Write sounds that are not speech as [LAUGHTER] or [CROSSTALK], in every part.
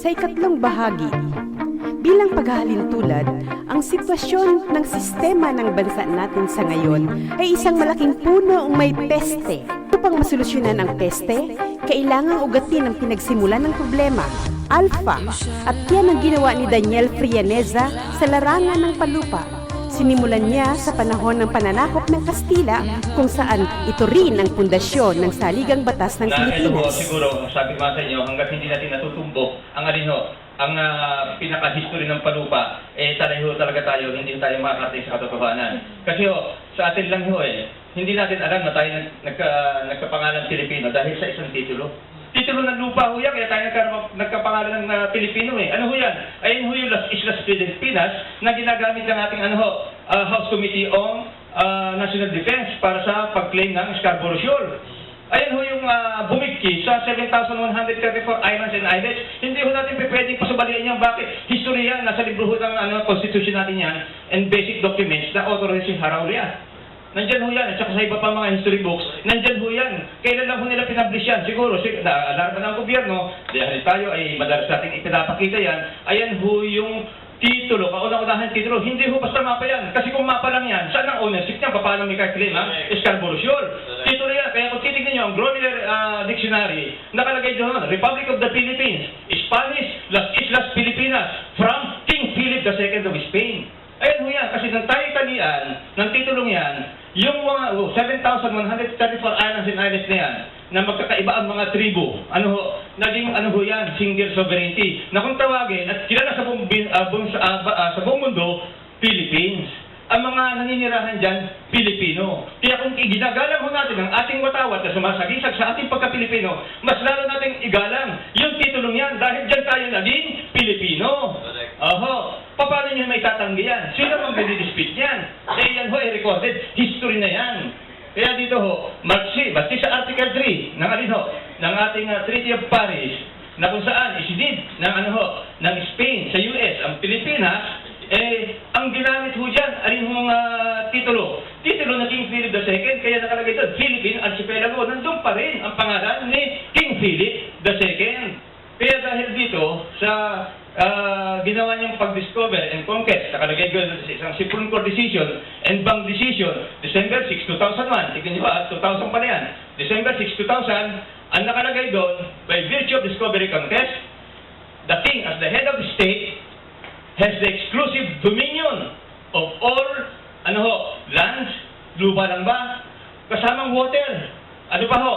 sa ikatlong bahagi. Bilang paghahalintulad, ang sitwasyon ng sistema ng bansa natin sa ngayon ay isang malaking puno ang may peste. Upang masolusyonan ang peste, kailangang ugatin ang pinagsimulan ng problema, alpha, at yan ang ginawa ni Daniel Frianeza sa larangan ng palupa. Sinimulan niya sa panahon ng pananakop ng Kastila kung saan ito rin ang pundasyon ng saligang batas ng na ito po Pilipinas. siguro, sabi ko sa inyo, hanggat hindi natin natutumbok ang alin ho, ang ah, pinaka-history ng palupa, eh ho talaga tayo, hindi tayo makakarating sa katotohanan. Kasi ho, sa atin lang ho eh, hindi natin alam na tayo nag, nagka, nagkapangalan Pilipino dahil sa isang titulo. Titulo ng lupa ho yan, kaya tayo nagka, nagkapangalan ng ah, Pilipino eh. Ano ho yan? Ayun ho yung Las Islas Filipinas na ginagamit ng ating ano ho, ah, House Committee on ah, National Defense para sa pag-claim ng Scarborough Shoal. Ayan ho yung uh, bumigki sa 7,134 islands and islets. Hindi ho natin pwedeng pasubalian yan. Bakit? History yan. Nasa libro ho ng ano, constitution natin yan and basic documents na authorized si Haraulia. Nandyan ho yan. At saka sa iba pa mga history books, nandyan ho yan. Kailan lang ho nila pinablish yan? Siguro, sig na alarma ng gobyerno, dahil tayo ay madalas natin ipinapakita yan, ayan ho yung titulo, kauna-unahan titulo, hindi ho basta mapa yan. Kasi kung mapa lang yan, saan ang ownership niya? Paano may claim ha? Scarborough Shoal. Titulo yan. Kaya kung titignan nyo ang Grosvenor uh, Dictionary, nakalagay doon, Republic of the Philippines, Spanish, Las Islas Filipinas, from King Philip II of Spain. Ayan ho yan, kasi ng tali-talian, ng titulong yan, yung oh, 7,134 islands and islets na yan, na magkakaiba ang mga tribo, ano ho, naging ano ho yan, single sovereignty, na kung tawagin, at kilala sa buong, ah, buong, ba- ah, sa buong mundo, Philippines. Ang mga naninirahan dyan, Pilipino. Kaya kung iginagalang ho natin ang ating watawat na sumasagisag sa ating pagka-Pilipino, mas lalo nating igalang yung titulong yan dahil dyan tayo naging Pilipino. Oho. Paano nyo may tatanggi yan? Sino ang dispute yan? Eh yan ho, eh, recorded. History na yan. Kaya dito ho, Marxi, basti sa Article 3 ng alin ho, ng ating ah, Treaty of Paris, na kung saan isinid ng ano ho, ng Spain sa US, ang Pilipinas, eh, ang ginamit ho dyan, alin ho mga titulo? Titulo na King Philip II, kaya nakalagay doon, Philippine Archipelago, nandun pa rin ang pangalan ni King Philip II. Kaya dahil dito, sa ah, ginawa niyang pag-discover and conquest, nakalagay doon sa isang Supreme Court decision and bank decision, December 6, 2001. Tignan niyo ba, 2000 pa na yan. December 6, 2000, ang nakalagay doon, by virtue of discovery contest, the king as the head of the state has the exclusive dominion of all, ano ho, lands, lupa lang ba, kasamang water, ano pa ho,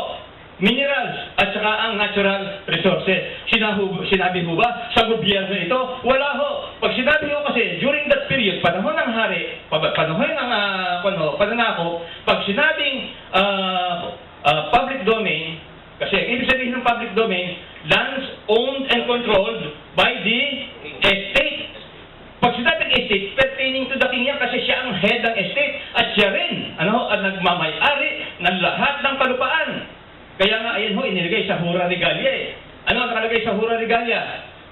minerals, at saka ang natural resources. Sinahu, sinabi ho ba sa gobyerno ito? Wala ho. Pag sinabi ho kasi, during that period, panahon ng hari, pa- panahon ng uh, ano, pananako, pag sinabing ah, ah, public domain, kasi ibig sabihin ng public domain, lands owned and controlled by the estate. Pag sinabing estate, pertaining to the king yan kasi siya ang head ng estate at siya rin ano, ang nagmamayari ng lahat ng kalupaan. Kaya nga, ayan ho, inilagay sa Hura Regalia eh. Ano ang nakalagay sa Hura Regalia?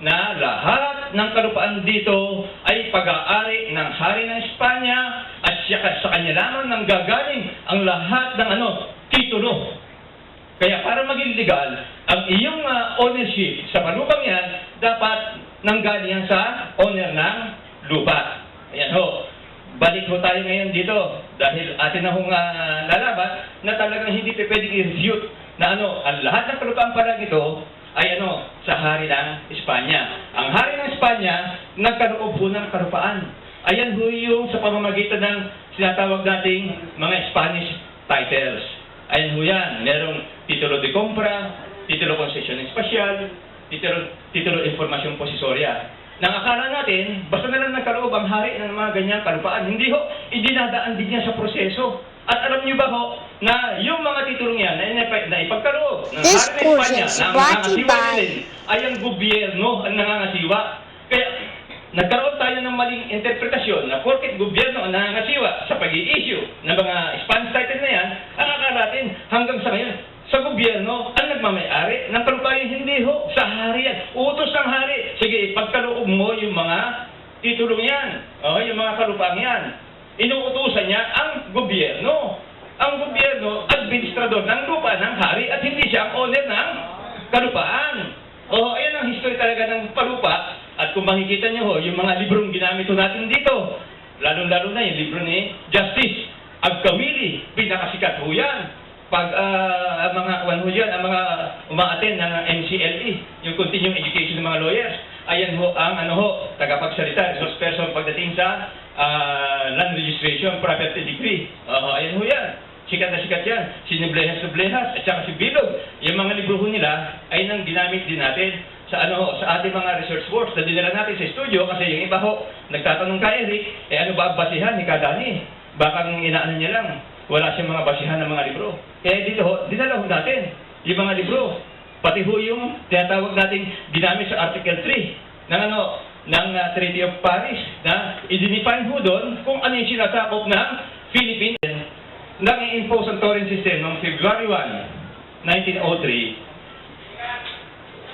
Na lahat ng kalupaan dito ay pag-aari ng hari ng Espanya at siya, sa kanya lamang nang gagaling ang lahat ng ano, titulo. Kaya para maging legal, ang iyong ah, ownership sa palupang yan, dapat nanggaling yan sa owner ng lupa. Ayan ho. Balik ho tayo ngayon dito dahil atin na hong ah, lalaban na talagang hindi pwedeng i-refute na ano, ang lahat ng kalupaan pala ito ay ano, sa hari ng Espanya. Ang hari ng Espanya, nagkaloob ho ng kalupaan. Ayan ho yung sa pamamagitan ng sinatawag nating mga Spanish titles. Ayan ho yan. Merong titulo de compra, titulo concession espacial, titulo, titulo informasyon posesorya. Nang akala natin, basta na lang nagkaloob ang hari ng mga ganyang kalupaan. Hindi ho, idinadaan din niya sa proseso. At alam niyo ba ho, na yung mga titulong yan na, na, na ipagkaloob ng This hari ng Espanya na ang nangangasiwa nila ay ang gobyerno ang nangangasiwa. Kaya nagkaroon tayo ng maling interpretasyon na porket gobyerno ang nangangasiwa sa pag-i-issue ng mga Spanish title na yan, ang akala natin hanggang sa ngayon, sa gobyerno ang nagmamayari ng kalupayan, hindi ho, sa hari yan. Utos ng hari. Sige, ipagkaloob mo yung mga titulong yan, o, yung mga kalupang yan. Inuutusan niya ang gobyerno. Ang gobyerno, administrador ng lupa ng hari at hindi siya ang owner ng kalupaan. Oh, ayan ang history talaga ng palupa. At kung makikita niyo ho, yung mga librong ginamit natin dito, lalo-lalo na yung libro ni Justice Agkawili, pinakasikat ho yan. Pag ah, ang mga kwan ho dyan, ang mga umaaten ng MCLE, yung continuing education ng mga lawyers, ayan ho ang ano ho, tagapagsalita, resource person pagdating sa ah, land registration, property degree. Oh, ayan ho yan. Sikat na sikat yan. Si Noblehas Noblehas at saka si Bilog. Yung mga libro ho nila ay nang ginamit din natin sa ano sa ating mga research works na dinala natin sa studio kasi yung iba ho, nagtatanong kay Eric, eh ano ba ang basihan ni Kadani? Baka inaano niya lang, wala siyang mga basihan ng mga libro. Kaya dito ho, dinala ho natin yung mga libro. Pati ho yung tinatawag nating ginamit sa Article 3 ng ano, ng uh, Treaty of Paris na i-define ho doon kung ano yung sinasakop ng Philippines nang i-impose ang Torrent system noong February 1, 1903,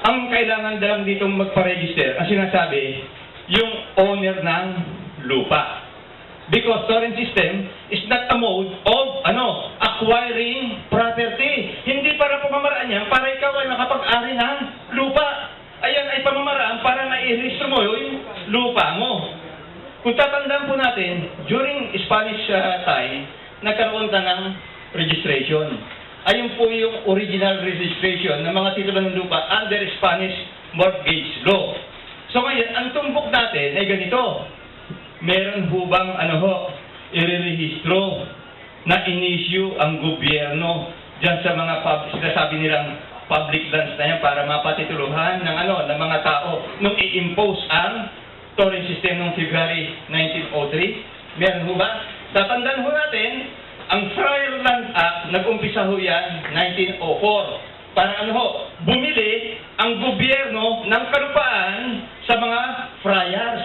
ang kailangan lang ditong magpa-register, ang sinasabi, yung owner ng lupa. Because torrent system is not a mode of ano, acquiring property. Hindi para pamamaraan yan, para ikaw ay nakapag-ari ng lupa. Ayan ay pamamaraan para na-register mo yung lupa mo. Kung tatandaan po natin, during Spanish uh, time, nagkaroon ka ng registration. Ayun po yung original registration ng mga titulo ng lupa under Spanish mortgage law. So ngayon, ang tumbok natin ay ganito. Meron ho bang ano ho, irerehistro na in-issue ang gobyerno dyan sa mga pub, sinasabi nilang public lands na yan para mapatituluhan ng ano ng mga tao nung i-impose ang torrent system noong February 1903? Meron ho ba? Tatandaan ho natin, ang Friar Land Act, nag-umpisa ho yan 1904. Para ano ho, bumili ang gobyerno ng kalupaan sa mga friars.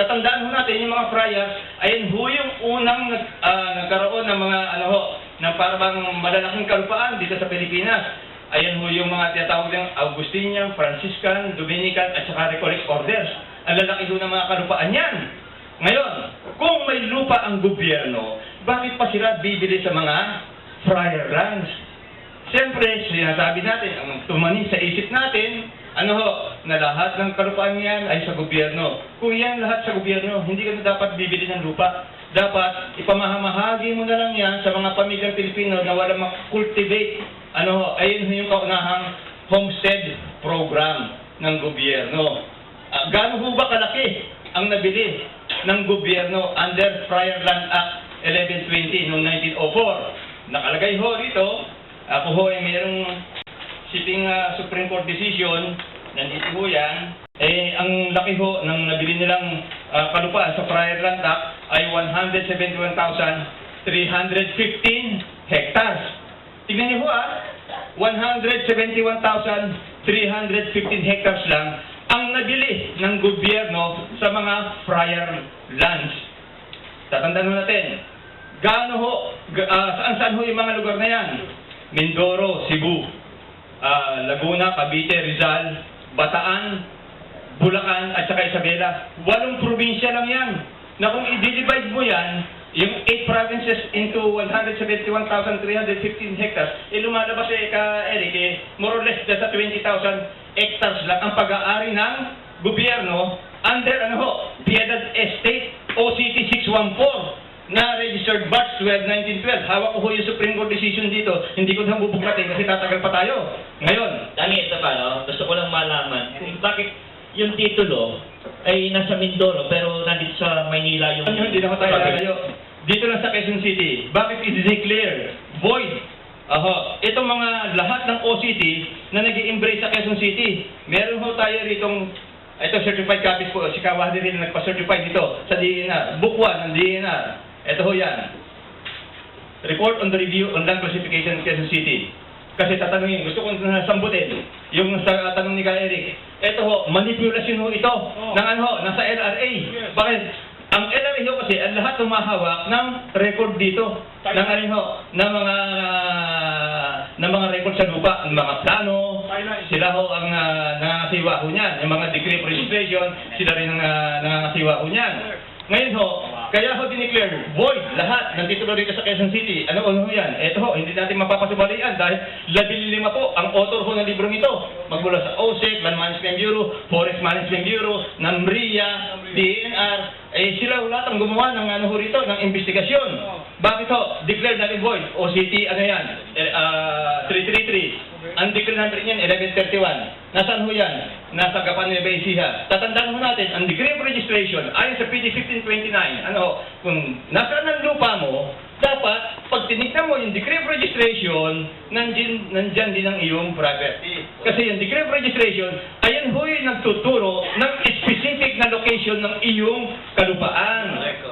Tatandaan ho natin yung mga friars, ayun ho yung unang ah, nagkaroon ng mga ano ho, ng parang malalaking kalupaan dito sa Pilipinas. Ayan ho yung mga tinatawag ng Augustinian, Franciscan, Dominican at saka Recollect Orders. Ang lalaki ho ng mga kalupaan yan. Ngayon, kung may lupa ang gobyerno, bakit pa sila bibili sa mga friar lands? Siyempre, sinasabi natin, ang tumanin sa isip natin, ano ho, na lahat ng kalupaan yan ay sa gobyerno. Kung yan lahat sa gobyerno, hindi ka dapat bibili ng lupa. Dapat ipamahamahagi mo na lang yan sa mga pamilyang Pilipino na walang makultivate. Ano ayun yung kaunahang homestead program ng gobyerno. Ah, gaano ho ba kalaki ang nabili ng gobyerno under Friar Land Act 1120 noong 1904? Nakalagay ho rito, ako ho ay mayroong sitting ah, Supreme Court decision, nandito ho yan, eh, ang laki ho ng nabili nilang ah, kalupaan sa Friar Land Act ay 171,315 hectares. Tingnan niyo ho ah, 171,315 hectares lang ang nabili ng gobyerno sa mga friar lands. Tatandaan natin, gaano ho, ah, saan saan ho yung mga lugar na yan? Mindoro, Cebu, ah, Laguna, Cavite, Rizal, Bataan, Bulacan, at saka Isabela. Walong probinsya lang yan. Na kung i-divide mo yan, yung 8 provinces into 171,315 hectares, eh lumalabas eh, ka, Eric, eh, more or less sa 20,000 hectares lang ang pag-aari ng gobyerno under ano ho, Piedad Estate, OCT 614 na registered March 12, 1912. Hawak ko ho yung Supreme Court decision dito. Hindi ko na bubuklatin kasi tatagal pa tayo. Ngayon, Dani, ito pa, no? gusto ko lang malaman bakit yung titulo ay nasa Mindoro pero nandito sa Maynila yung... Ano, hindi naman tayo lalayo. Dito lang sa Quezon City, bakit i-declare void? Aho, itong mga lahat ng OCT na nag embrace sa Quezon City, meron ho tayo ritong ito certified copies po, si Kawadi rin nagpa-certify dito sa DNR. Book 1 ng DNR. Ito ho yan. Report on the review on land classification in Quezon City. Kasi tatanungin, gusto kong sambutin yung sa tanong ni Ka Eric. Ito ho, manipulation ho ito ng ano ho, nasa LRA. Bakit? Ang LRA ho kasi, ang lahat humahawak ng record dito. Ng ano ho, ng mga ng mga record sa lupa, ng mga plano, sila ho ang uh, nangangasiwa ho niyan. Yung mga degree of registration, sila rin ang uh, nangangasiwa ho niyan. Ngayon ho, kaya ho dineclare void lahat ng titulo dito sa Quezon City. Ano ano ho yan? Ito ho, hindi natin mapapasubalian dahil labing lima po ang author ho ng librong ito. Magmula sa OSEC, Land Management Bureau, Forest Management Bureau, NAMRIA, DNR, eh sila lahat ang gumawa ng ano ho rito, ng investigasyon. Bakit ho? Declare null and void. OCT, ano yan? Eh, ah, 333. Ang declare number niyan, 1131. Nasaan ho yan? Nasa Gapan Nueva Ecija. Tatandaan ho natin, ang degree of registration, ayon sa PD 1529, ano ho, kung nasaan ang lupa mo, dapat, pag tinignan mo yung degree of registration, nandyan, nandyan din ang iyong property. Kasi yung degree of registration, ayan ho yung nagtuturo ng specific na location ng iyong kalupaan.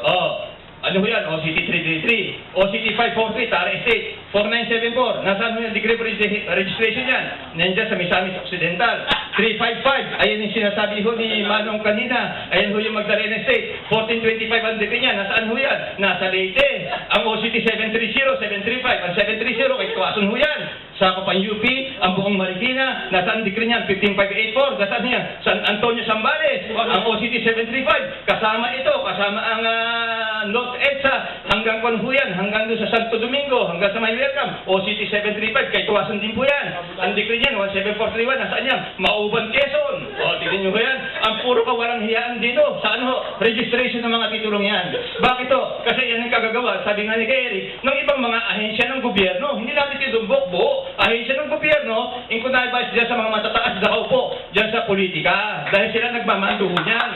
Oh, ano ho yan? OCT 333, OCT 543, Tara Estate, 4974, nasaan ho yung degree registration yan? Nandiyan sa Misamis Occidental. 355, ayan yung sinasabi ho ni Manong kanina, ayan ho yung Magdalena Estate. 1425 ang degree niya, nasaan ho yan? Nasa Leyte. Ang OCT 730, 735, ang 730 kay Tuason ho yan. Sa Kapan UP, ang buong Marikina, nasaan degree niyan? 15584, nasaan yan? San Antonio Zambales, ang OCT 735, kasama ito, kasama ang ah, North EDSA, hanggang Kwanhuyan, hanggang doon sa Santo Domingo, hanggang sa May Welcome, OCT 735, kay Tuwasan din po yan. Ang degree niyan, 17431, nasaan yan? Mauban Quezon. O, tignan ba yan? Ang puro kawalang hiyaan dito. Saan ho? Registration ng mga titulong yan. Bakit to? Kasi yan ang kagagawa, sabi nga ni kay ng ibang mga ahensya ng gobyerno. Hindi natin tinumbok buo. Ahensya ng gobyerno, in kunayabas dyan sa mga matataas na kaupo, dyan sa politika. Dahil sila nagmamanduho niyan.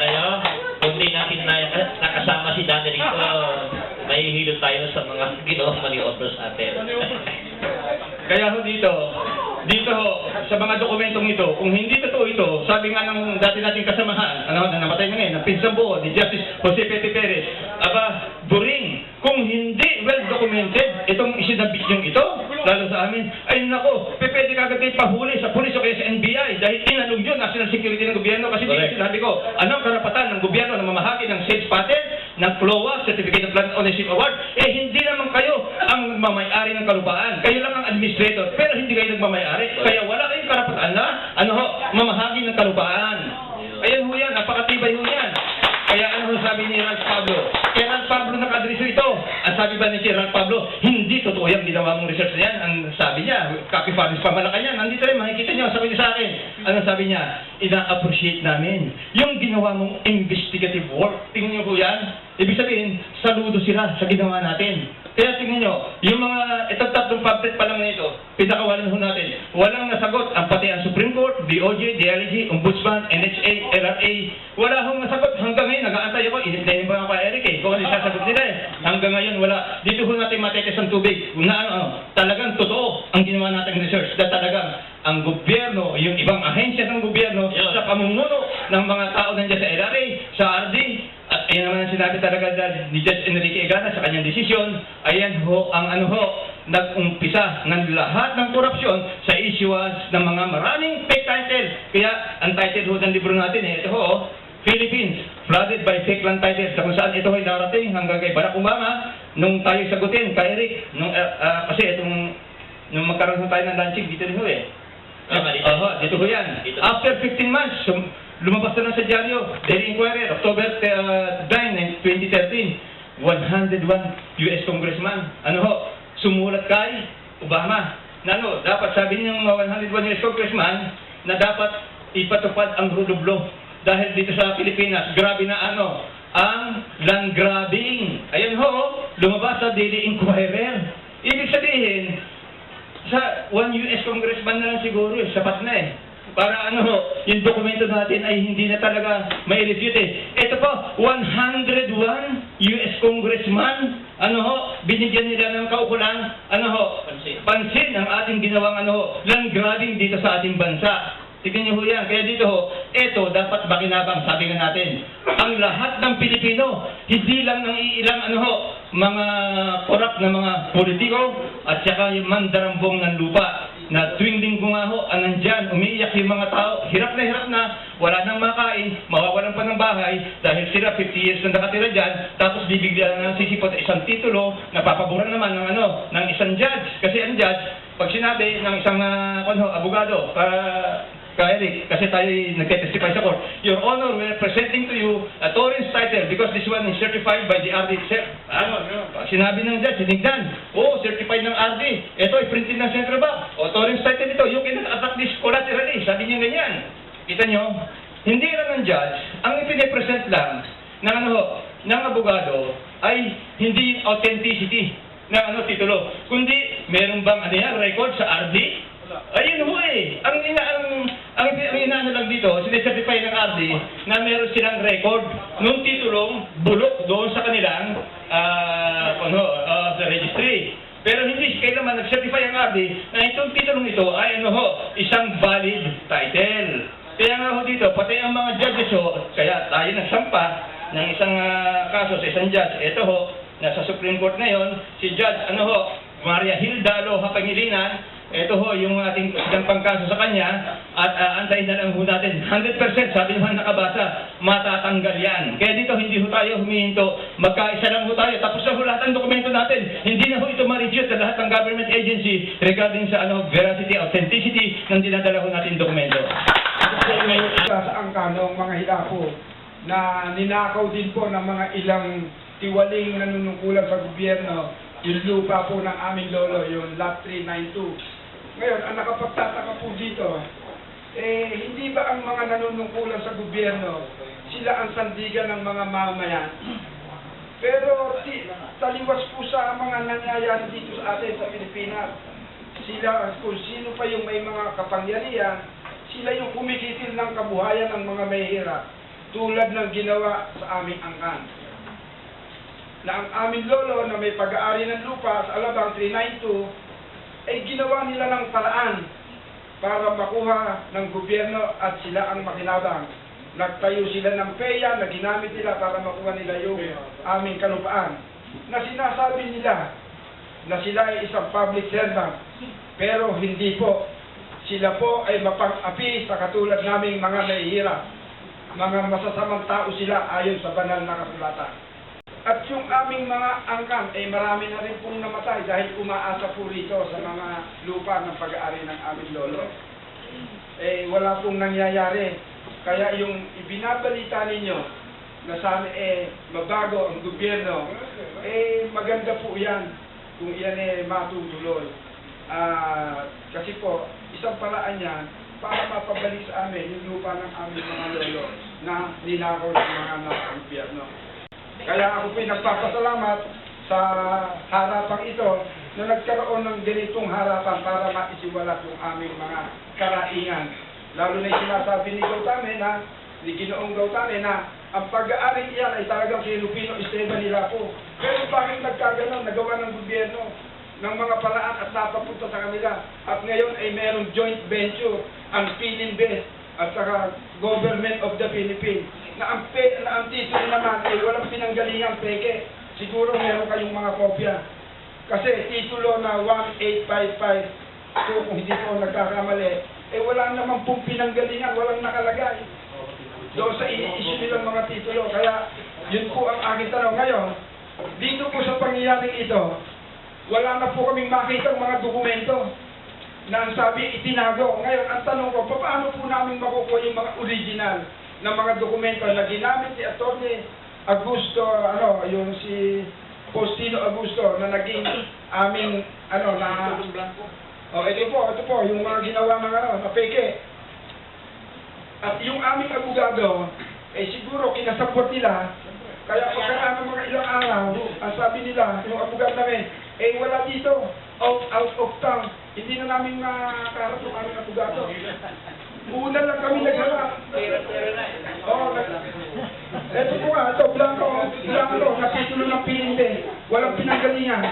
Tayo, kung di natin na, nakasama si Danny rito, mahihilo tayo sa mga ginawa mali otro sa atin. Kaya ho dito, dito ho, sa mga dokumentong ito, kung hindi totoo ito, sabi nga ng dati nating kasamahan, ano, na namatay na ngayon, ng pinsang buo, ni Justice Jose Pepe Perez, aba, during, kung hindi well documented, itong isinabit yung ito, lalo sa amin, ay nako, pwede kagad kayo pahuli sa pulis o kaya sa NBI dahil inalog yun, national security ng gobyerno, kasi dito Correct. sinabi ko, anong karapatan ng gobyerno na mamahagi ng sales patent, ng CLOA, Certificate of Land Ownership Award, eh hindi naman kayo ang mamayari ng kalupaan. Kayo lang ang administrator, pero hindi kayo nagmamayari. Kaya wala kayong karapatan na, ano ho, mamahagi ng kalupaan. Ayan ho yan, napakatibay ho yan. Kaya ano ho sabi ni Ralph Pablo? Kaya Ralph Pablo nakadreso ito. Ang sabi ba ni si Ralph Pablo, hindi totoo yung ginawa mong research na yan. Ang sabi niya, copy farmers pa malaki yan. Nandito rin, makikita niyo, sabi niya sa akin. Ano sabi niya? Ina-appreciate namin yung ginawa mong investigative work. Tingnan niyo po yan. Ibig sabihin, saludo sila sa ginawa natin. Kaya tingnan nyo, yung mga, itong tatlong pamphlet pa lang nito, pinakawalan ho natin, walang nasagot, ang pati ang Supreme Court, DOJ, DLG, Ombudsman, NHA, LRA, wala hong nasagot. Hanggang ngayon, nag-aantay ako, inipdayin pa ako kay Eric eh, kung ano sasagot nila eh. Hanggang ngayon, wala. Dito ho natin matetes ang tubig, na ano, ano, talagang totoo ang ginawa nating research, na talagang ang gobyerno, yung ibang ahensya ng gobyerno, Yun. sa pamumuno ng mga tao nandiyan sa LRA, sa RD, at ayan naman ang sinabi talaga ni Judge Enrique Egana sa kanyang desisyon, ayan ho ang ano ho, nag-umpisa ng lahat ng korupsyon sa issuance ng mga maraming fake title. Kaya ang title ho ng libro natin eh, ito ho, oh, Philippines, flooded by fake land titles. Sa kung saan ito ay darating hanggang kay Barack Obama, nung tayo sagutin kay Eric, nung, ah, ah, kasi itong, nung magkaroon tayo ng launching, dito rin ho eh. Dito. Oho, dito ho yan. After 15 months, lumabas na lang sa dyaryo, Daily Inquirer, October uh, 9, 2013, 101 US Congressman, ano ho, sumulat kay Obama. Na ano, dapat sabi ng mga 101 US Congressman na dapat ipatupad ang rule of law. Dahil dito sa Pilipinas, grabe na ano, ang land grabbing. Ayan ho, lumabas sa Daily Inquirer. Ibig sabihin, sa one US congressman na lang siguro eh, sapat na eh. Para ano, yung dokumento natin ay hindi na talaga may refute eh. Ito po, 101 US congressman, ano ho, binigyan nila ng kaukulang, ano ho, Pansin. pansin ang ating ginawang ano ho, land grabbing dito sa ating bansa. Tignan niyo ho yan. Kaya dito ho, eto dapat bakinabang, sabi nga natin. Ang lahat ng Pilipino, hindi lang ng iilang ano ho, mga korap na mga politiko at saka yung mandarambong ng lupa na tuwing linggo nga ho, ang nandyan, umiiyak yung mga tao, hirap na hirap na, wala nang makain, mawawalan pa ng bahay, dahil sila 50 years na nakatira dyan, tapos bibigyan ng sisipot isang titulo, napapaboran naman ng ano, ng isang judge. Kasi ang judge, pag sinabi ng isang uh, ano, abogado, para kay Eric, kasi tayo nagtestify sa court. Your Honor, we are presenting to you a Torrens title because this one is certified by the RD itself. Ano, ano, sinabi ng judge, sinigdan. Oo, certified ng RD. Ito ay printed ng Central Bank. O, Torrens title ito. You cannot attack this collaterally. Sabi niya ganyan. Kita niyo? Hindi lang ng judge, ang ipine-present lang ng ano ho, ng abogado ay hindi authenticity ng ano titulo, kundi meron bang ano yan, record sa RD? Ayun ho eh. Ang ina ang ang, ang inaano lang dito, sinicertify ng RD na meron silang record nung titulong bulok doon sa kanilang ah ano, ah, sa registry. Pero hindi kailanman nag-certify ang RD na itong titulong ito ay ano ho, isang valid title. Kaya nga ho dito, pati ang mga judges ho, kaya tayo nagsampa ng isang ah, kaso sa isang judge. Ito ho, nasa Supreme Court ngayon, si Judge, ano ho, Maria Hilda Loha Pangilinan, ito ho, yung ating sinampang kaso sa kanya, at ah, antayin na lang ho natin, 100% sabi naman nakabasa, matatanggal yan. Kaya dito, hindi ho tayo humihinto, magkaisa lang ho tayo, tapos na ho lahat ng dokumento natin, hindi na ho ito ma-reject sa lahat ng government agency regarding sa ano veracity, authenticity ng dinadala ho natin dokumento. Sa angkanong mga hilapo na ninakaw din po ng mga ilang tiwaling nanunungkulan sa gobyerno yung lupa po ng aming lolo, yung lot 392. Ngayon, ang nakapagtataka po dito, eh, hindi ba ang mga nanunungkulan sa gobyerno, sila ang sandigan ng mga mamayan? Pero ti, taliwas po sa mga nangyayari dito sa atin sa Pilipinas. Sila, kung sino pa yung may mga kapangyarihan, sila yung kumikitil ng kabuhayan ng mga mahihirap tulad ng ginawa sa aming angkan. Na ang aming lolo na may pag-aari ng lupa sa Alabang 392 ay ginawa nila ng paraan para makuha ng gobyerno at sila ang makinabang. Nagtayo sila ng peya na ginamit nila para makuha nila yung aming kalupaan. Na sinasabi nila na sila ay isang public servant. Pero hindi po. Sila po ay mapang-api sa katulad naming mga nahihirap. Mga masasamang tao sila ayon sa banal na kasulatan. At yung aming mga angkan, eh marami na rin pong namatay dahil umaasa po rito sa mga lupa ng pag-aari ng aming lolo. Eh wala pong nangyayari. Kaya yung ibinabalita ninyo na sana eh mabago ang gobyerno, eh maganda po yan kung yan eh matutuloy. Ah, kasi po, isang paraan yan para mapabalik sa amin yung lupa ng aming mga lolo na ninakaw ng mga nasa gobyerno. Kaya ako po nagpapasalamat sa harapang ito na nagkaroon ng ganitong harapan para maisiwalat yung aming mga karaingan. Lalo na sinasabi ni Gautame na, ni Ginoong Gautame na ang pag-aari iyan ay talagang Filipino Esteban nila po. Pero bakit nagkaganon, nagawa ng gobyerno ng mga paraan at napapunta sa kanila. At ngayon ay merong joint venture, ang Philippines at saka Government of the Philippines. Na ang, pe, na ang titulo naman ay walang pinanggalingang peke. Siguro meron kayong mga kopya. Kasi titulo na 1855, so kung hindi ko nagkakamali, eh wala naman pong pinanggalingan, walang nakalagay. Doon sa ini-issue nilang mga titulo. Kaya yun po ang aking tanong ngayon. Dito po sa pangyayaring ito, wala na po kaming makita mga dokumento na sabi itinago. Ngayon, ang tanong ko, paano po namin makukuha yung mga original na mga dokumento na ginamit ni Atty. Augusto, ano, yung si Faustino Augusto na naging aming, ano, na... Oh, ito po, ito po, yung mga ginawa ng ano, na peke. At yung aming abogado, eh siguro kinasapot nila, kaya pagkaraan ng mga ilang araw, ang sabi nila, yung abogado namin, eh wala dito, out, out of town, hindi na namin makaharap yung aming abogado. Una lang kami nagharap. Oo, nag... Ito po nga, ito, blanco, blanco, nakitulo ng PNP, walang pinanggalingan.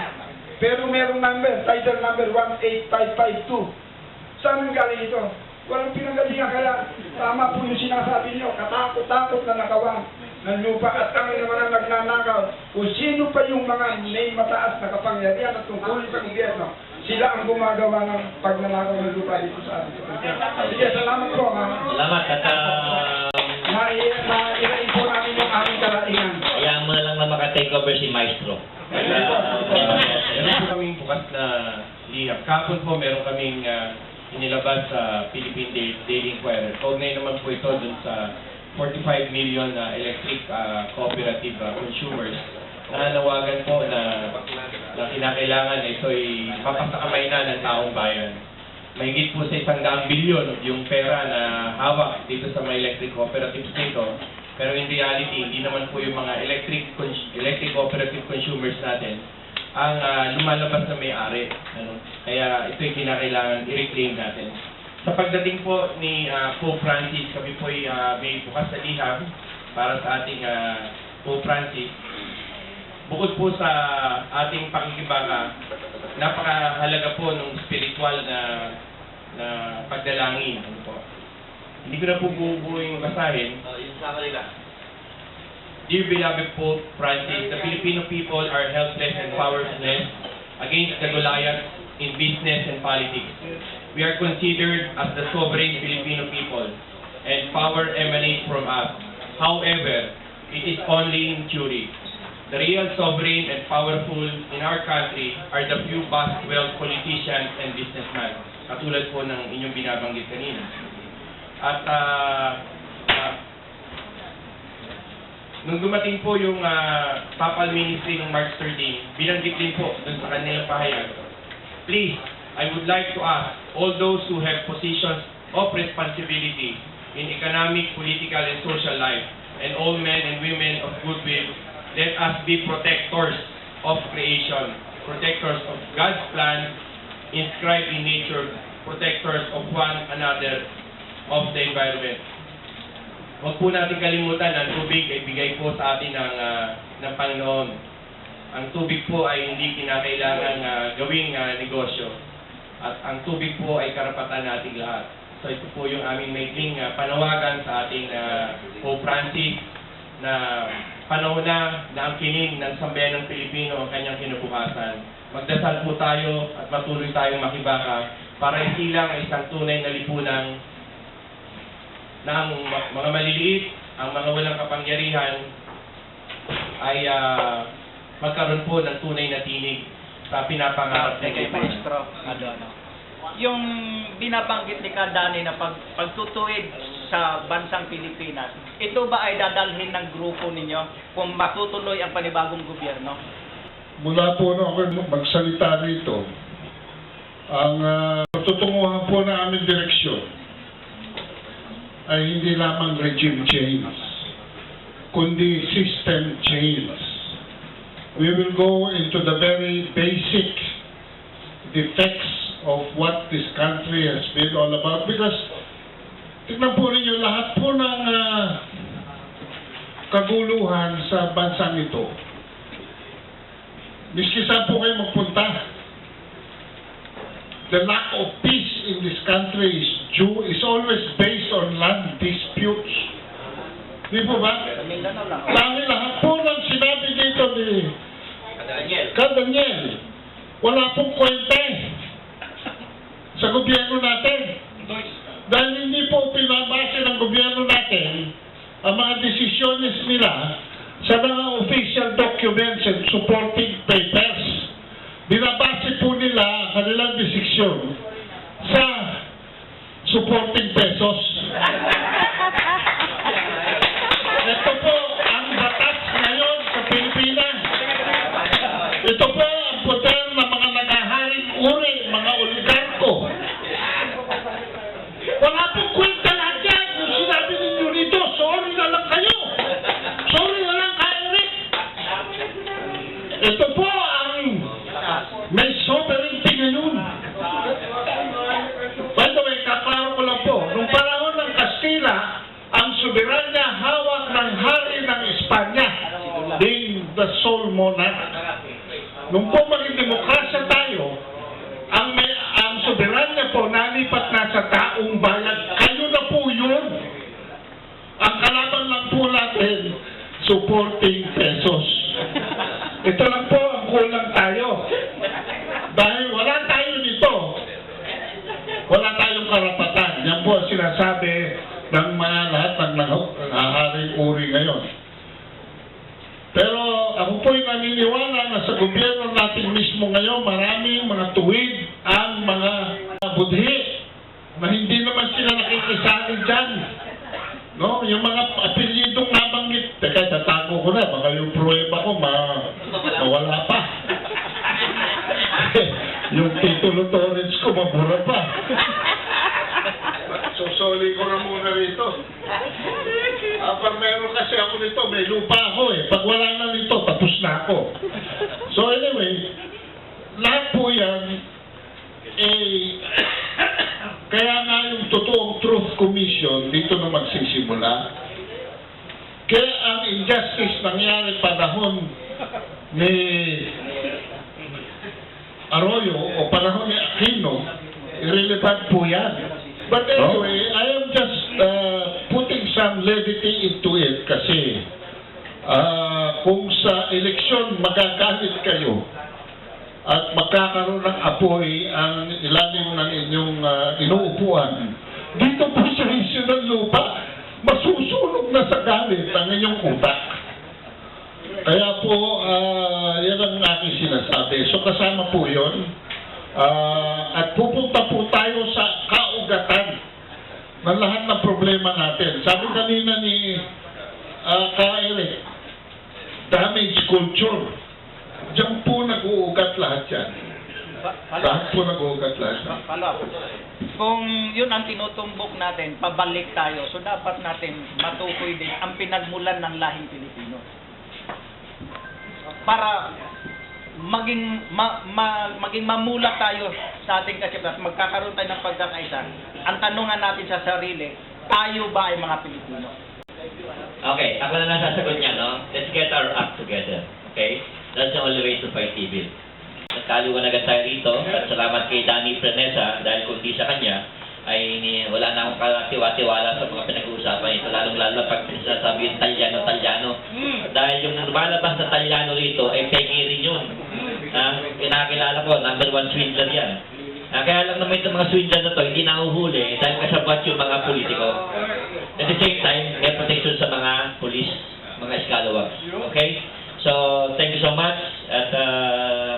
Pero merong number, title number 18552. Saan ang galing ito? Walang pinanggalingan, kaya tama po yung sinasabi niyo, katakot-takot na nakawan ng lupa at kami naman ang nagnanakaw. Kung sino pa yung mga may mataas na kapangyarihan at tungkol sa gobyerno, sila ang gumagawa ng pagnanakaw ng lupa dito sa atin. Sige, salamat po. Ha? Salamat at um, Naiirain po namin yung aming karaingan. hayaan mo na lang na makatake over si Maestro. Uh, Meron kaming bukas na liham. Kapon po meron kaming ah, inilabas sa Philippine Daily, Daily Inquirer. Kaugnay naman po ito dun sa 45 million na electric ah, cooperative ah, consumers na nawagan po na, na kinakailangan na ito'y mapasakamay na ng taong bayan. Mahigit po sa isang daang bilyon yung pera na hawak dito sa mga electric cooperatives nito. Pero in reality, hindi naman po yung mga electric electric cooperative consumers natin ang ah, lumalabas na may-ari. Ano? Kaya ito yung kinakailangan i-reclaim natin. Sa pagdating po ni ah, Pope Francis, kami po ay ah, may bukas na liham para sa ating ah, Pope Francis. Bukod po sa ating pakikibaka, napakahalaga po ng spiritual na na pagdalangin. Ano po. Hindi ko na po bubuing basahin, Oh, yung sa kanila. Dear beloved Pope Francis, the Filipino people are helpless and powerless against the Goliath in business and politics. We are considered as the sovereign Filipino people, and power emanates from us. However, it is only in theory. The real sovereign and powerful in our country are the few vast wealth politicians and businessmen, katulad po ng inyong binabanggit kanina. At ah, ah, Nung dumating po yung ah, papal ministry ng March 13, binanggit din po dun sa kanilang pahayag. Please, I would like to ask all those who have positions of responsibility in economic, political, and social life, and all men and women of goodwill, let us be protectors of creation, protectors of God's plan inscribed in nature, protectors of one another of the environment. Huwag po natin kalimutan ang tubig ay bigay po sa atin ng, ah, ng Panginoon. Ang tubig po ay hindi kinakailangan uh, gawing ah, negosyo. At ang tubig po ay karapatan nating lahat. So ito po yung aming maikling ah, panawagan sa ating ah, Pope Francis na panahon na na ang kining ng sambayan ng Pilipino ang kanyang kinabukasan. Magdasal po tayo at patuloy tayong makibaka para ang isang tunay na lipunang na ang mga maliliit, ang mga walang kapangyarihan ay ah, magkaroon po ng tunay na tinig sa pinapangarap ng Sige, Maestro. Ano, ano. Yung binabanggit ni Kandani na pag, pagtutuwid sa bansang Pilipinas, ito ba ay dadalhin ng grupo ninyo kung matutuloy ang panibagong gobyerno? Mula po na ako magsalita rito, ang uh, tutunguhan po na aming direksyon ay hindi lamang regime change, kundi system change. We will go into the very basic defects of what this country has been all about because tignan po ninyo lahat po ng ah, kaguluhan sa bansang ito Miski saan po kayo magpunta, the lack of peace in this country is due, is always based on land disputes. Di po ba? Dahil lahat po ng sinabi dito ni Daniel. Kadaniel, wala pong kwenta eh sa gobyerno natin. Dahil hindi po pinabase ng gobyerno natin ang mga desisyones nila sa mga official documents and supporting papers. Binabase po nila ang kanilang desisyon sa supporting pesos. Nalipat na sa taong bayan. Kayo na po yun. Ang kalaban lang po natin, supporting pesos. Ito lang po ang kulang tayo. Dahil wala tayo nito, wala tayong karapatan. Yan po ang sinasabi ng mga lahat ng nangaharing uri ngayon. Pero ako po'y naniniwala na sa gobyerno natin mismo ngayon, maraming mga tuwid ang mga budhi na hindi naman sila nakikisali dyan. No, yung mga apelyidong nabanggit, teka, tatago ko na, baka yung pruweba ko, ma, mawala pa. yung titulo Torres ko, mabura pa. Susoli ko na muna rito. Ah, pag meron kasi ako nito, may lupa ako eh. Pag wala na nito, tapos na ako. So anyway, lahat po yan, eh, [COUGHS] kaya nga yung totoong Truth Commission dito na magsisimula. Kaya ang injustice nangyari panahon ni Arroyo o panahon ni Aquino, irrelevant po yan. But anyway, I am just uh, putting some levity into it kasi ah, kung sa eleksyon magagalit kayo at magkakaroon ng apoy ang ilalim ng inyong ah, inuupuan, dito po sa isyu ng lupa, masusunog na sa galit ang inyong utak. Kaya po, ah, yan ang aking sinasabi. So kasama po yun. Ah, at pupunta po tayo sa kaugatan ng lahat ng problema natin. Sabi kanina ni uh, Ka Eric, damage culture. Diyan po nag-uugat lahat yan. Lahat po nag-uugat lahat yan. Pala, kung yun ang tinutumbok natin, pabalik tayo. So dapat natin matukoy din ang pinagmulan ng lahing Pilipino. Para maging ma, ma, maging mamula tayo sa ating kasipat, magkakaroon tayo ng pagkakaisa. Ang tanungan natin sa sarili, tayo ba ay mga Pilipino? Okay, ako na lang sasagot niya, no? Let's get our act together. Okay? That's the only way to fight evil. Nagkaliwan agad tayo rito at salamat kay Danny Prenesa dahil kung di sa kanya ay wala na akong katiwa-tiwala sa mga pinag-uusapan ito lalong-lalo pag sinasabi yung Talyano, Talyano. Dahil yung lumalabas na Talyano rito ay peki rin yun. Na pinakilala ko, number one swindler yan. Ah, kaya lang naman itong mga swindler na to, hindi nahuhuli dahil kasabot yung mga politiko. At the same time, may protection sa mga police, mga scalawags. Okay? So, thank you so much. At uh,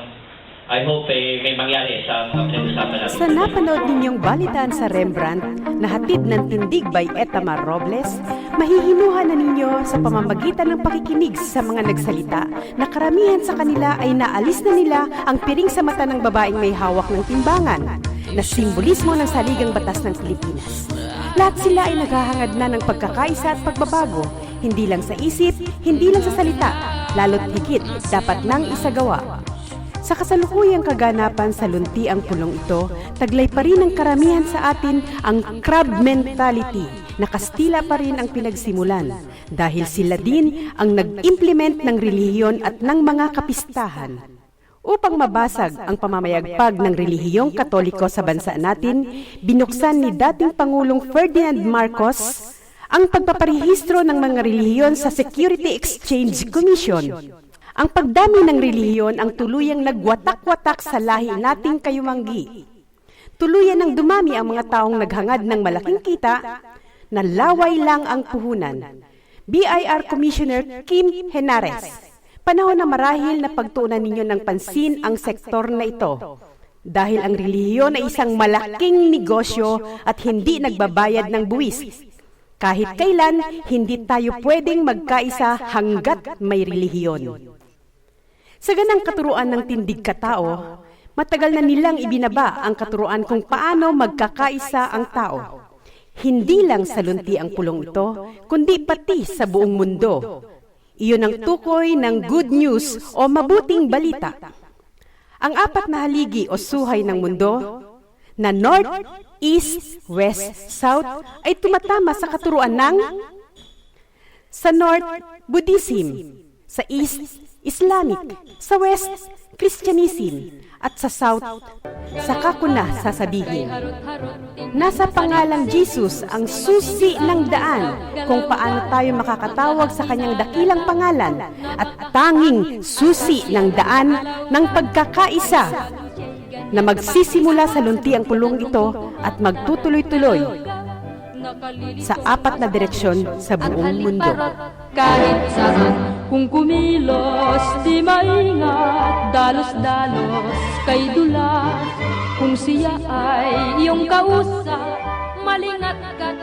I hope eh, may mangyari sa mga pinag-usapan natin. Sa napanood ninyong balitaan sa Rembrandt na hatid ng tindig by Etamar Robles, mahihinuha na ninyo sa pamamagitan ng pakikinig sa mga nagsalita na karamihan sa kanila ay naalis na nila ang piring sa mata ng babaeng may hawak ng timbangan na simbolismo ng saligang batas ng Pilipinas. Lahat sila ay naghahangad na ng pagkakaisa at pagbabago, hindi lang sa isip, hindi lang sa salita, lalo't higit dapat nang isagawa. Sa kasalukuyang kaganapan sa lunti ang pulong ito, taglay pa rin ng karamihan sa atin ang crab mentality na Kastila pa rin ang pinagsimulan dahil sila din ang nag-implement ng relihiyon at ng mga kapistahan. Upang mabasag ang pamamayagpag ng relihiyong katoliko sa bansa natin, binuksan ni dating Pangulong Ferdinand Marcos ang pagpaparehistro ng mga relihiyon sa Security Exchange Commission. Ang pagdami ng relihiyon ang tuluyang nagwatak-watak sa lahi nating kayumanggi. Tuluyan ng dumami ang mga taong naghangad ng malaking kita na laway lang ang puhunan. BIR Commissioner Kim Henares, panahon na marahil na pagtuunan ninyo ng pansin ang sektor na ito. Dahil ang relihiyon ay isang malaking negosyo at hindi nagbabayad ng buwis. Kahit kailan, hindi tayo pwedeng magkaisa hanggat may relihiyon. Sa ganang katuruan ng tindig katao, matagal na nilang ibinaba ang katuruan kung paano magkakaisa ang tao. Hindi lang sa lunti ang pulong ito, kundi pati sa buong mundo. Iyon ang tukoy ng good news o mabuting balita. Ang apat na haligi o suhay ng mundo na North, East, West, South ay tumatama sa katuruan ng sa North, Buddhism, sa East, Islamic, sa West, Christianism, at sa South, saka ko na sasabihin. Nasa pangalang Jesus ang susi ng daan kung paano tayo makakatawag sa kanyang dakilang pangalan at tanging susi ng daan ng pagkakaisa na magsisimula sa lunti ang pulong ito at magtutuloy-tuloy sa apat na direksyon sa buong mundo. kahit saan Kung kumilos, di maingat Dalos-dalos kay dula Kung siya ay iyong kausap malingat kat